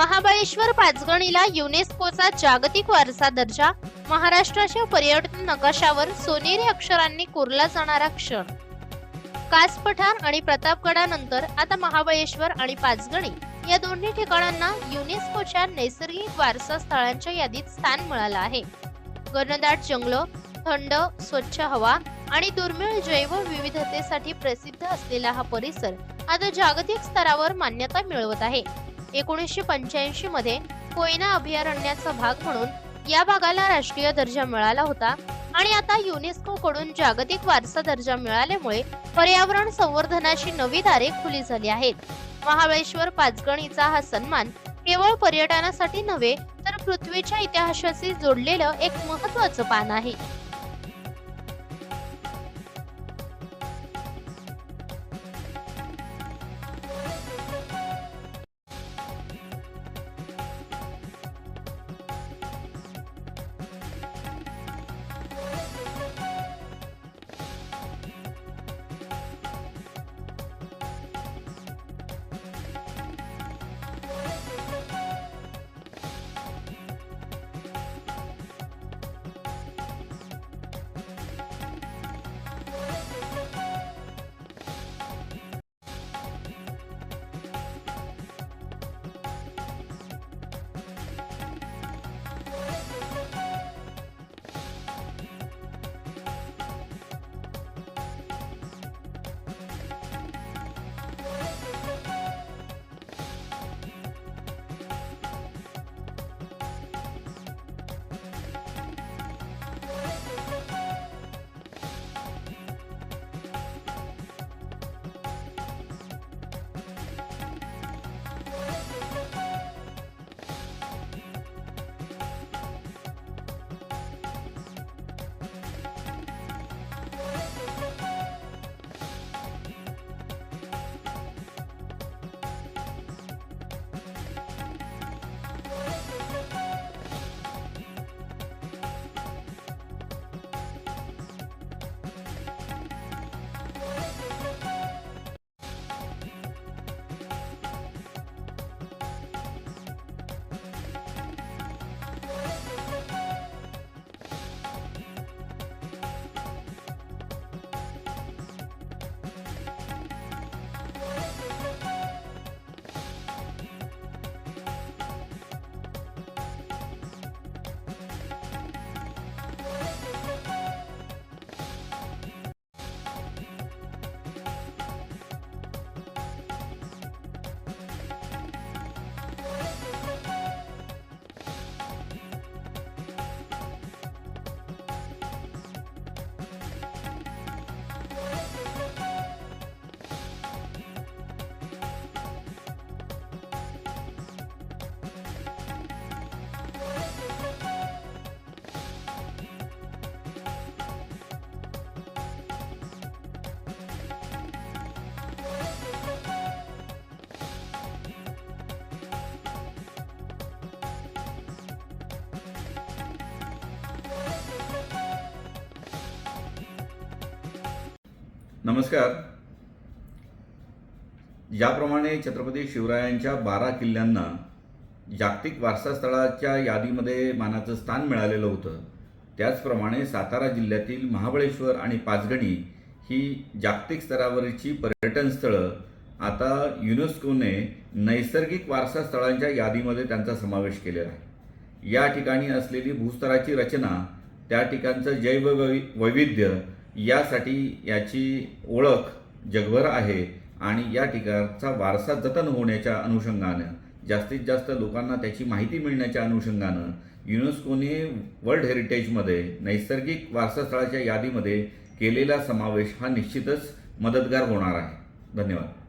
महाबळेश्वर पाचगणीला युनेस्कोचा जागतिक वारसा दर्जा महाराष्ट्राच्या पर्यटन नकाशावर सोनेरी अक्षरांनी कोरला जाणारा क्षण. कास पठार आणि प्रतापगडानंतर आता महाबळेश्वर आणि पाचगणी या दोन्ही ठिकाणांना युनेस्कोच्या नैसर्गिक वारसा स्थळांच्या यादीत स्थान मिळालं आहे. घनदाट जंगलं थंड स्वच्छ हवा आणि दुर्मिळ जैवविविधतेसाठी प्रसिद्ध असलेला हा परिसर आता जागतिक स्तरावर मान्यता मिळवत आहे. एकोणीसशे पंच्याऐंशी मध्ये कोयना अभयारण्याचा भाग म्हणून या भागाला राष्ट्रीय दर्जा मिळाला होता. आणि आता युनेस्को कडून जागतिक वारसा दर्जा मिळाल्यामुळे पर्यावरण संवर्धनाची नवी दारे खुली झाली आहेत. महाबळेश्वर पाचगणीचा हा सन्मान केवळ पर्यटनासाठी नव्हे तर पृथ्वीच्या इतिहासाशी जोडलेलं एक महत्वाचं पान आहे. नमस्कार. ज्याप्रमाणे छत्रपती शिवरायांच्या बारा किल्ल्यांना जागतिक वारसा स्थळाच्या यादीमध्ये मानाचं स्थान मिळालेलं होतं. त्याचप्रमाणे सातारा जिल्ह्यातील महाबळेश्वर आणि पाचगणी ही जागतिक स्तरावरची पर्यटन स्थळं आता युनेस्कोने नैसर्गिक वारसा स्थळांच्या यादीमध्ये त्यांचा समावेश केलेला आहे. या ठिकाणी असलेली भूस्तराची रचना त्या ठिकाणचं जैव वैविध्य यासाठी याची ओळख जगभर आहे आणि या ठिकाणचा वारसा जतन होण्याच्या अनुषंगानं जास्तीत जास्त लोकांना त्याची माहिती मिळण्याच्या अनुषंगानं युनेस्कोने वर्ल्ड हेरिटेजमध्ये नैसर्गिक वारसास्थळाच्या यादीमध्ये केलेला समावेश हा निश्चितच मदतगार होणार आहे. धन्यवाद.